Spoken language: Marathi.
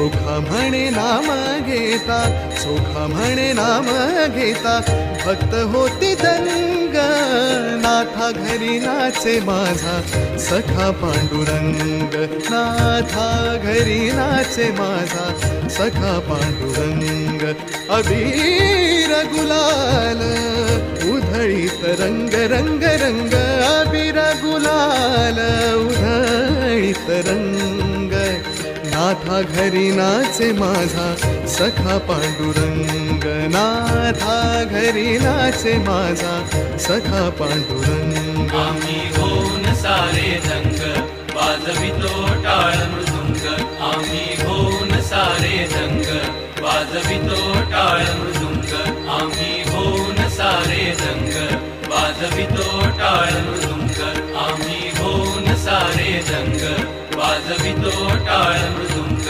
सोखा म्हणे नाम घेता सोखा म्हणे नाम घेता. भक्त होती दंग नाथा घरी नाचे माझा सखा पांडुरंग. नाथा घरी नाचे माझा सखा पांडुरंग. अबीर गुलाल उधळीत रंग रंग रंग. अबीर गुलाल उधळीत रंग. नाथा घरी नाचे माझा सखा पांडुरंग नाथा घरी नाचे माझा सखा पांडुरंग. आम्ही होऊन सारे रंग वाजवितो टाळ मृदुंग. आम्ही होऊन सारे रंग वाजवितो टाळ मृदुंग. आम्ही होऊन सारे रंग वाजवितो टाळ मृदुंग. தோட்டாளம் சும்